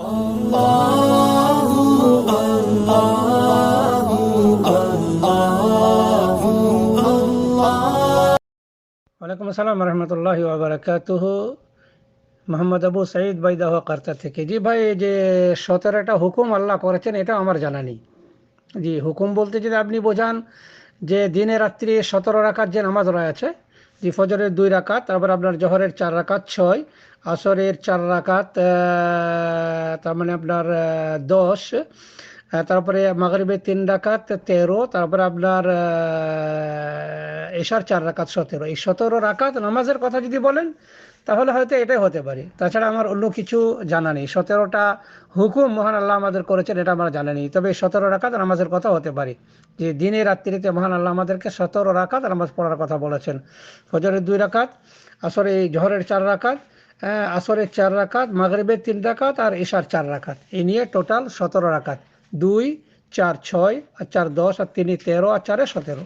ওয়ালাইকুম আসসালাম রহমতুল্লাহ বারকাতুহ। মোহাম্মদ আবু সাইদ বাইদাহ কার্তা থেকে। জি ভাই যে সতেরোটা হুকুম আল্লাহ করেছেন এটা আমার জানা নেই। জি, হুকুম বলতে যদি আপনি বোঝান যে দিনে রাত্রি সতেরো রাকাত যে নামাজ রয়েছে জি, ফজরের দুই রাকাত, তারপর আপনার জহরের চার রাকাত, ছয়। আসরের চার রাকাত তার মানে আপনার দশ। তারপরে মাগরিবের তিন রাকাত, তেরো, তারপরে আপনার এশার চার রাকাত, সতেরো। এই সতেরো রাকাত নামাজের কথা যদি বলেন, তাহলে হয়তো এটাই হতে পারে। তাছাড়া আমার অন্য কিছু জানা নেই। সতেরোটা হুকুম মহান আল্লাহ আমাদের করেছেন, এটা আমার জানা নেই। তবে সতেরো রাকাত নামাজের কথা হতে পারে। যে দিনে রাত্রিতে মহান আল্লাহ আমাদেরকে সতেরো রাকাত নামাজ পড়ার কথা বলেছেন। ফজরের দুই রাকাত, আসরে এই জহরের চার রাকাত আসরের চার রাকাত, মাগরিবের তিন রাকাত আর এশার চার রাকাত। এই নিয়ে টোটাল সতেরো রাকাত। দুই চার ছয় আর চার দশ আর তিনে তেরো আর চারে সতেরো।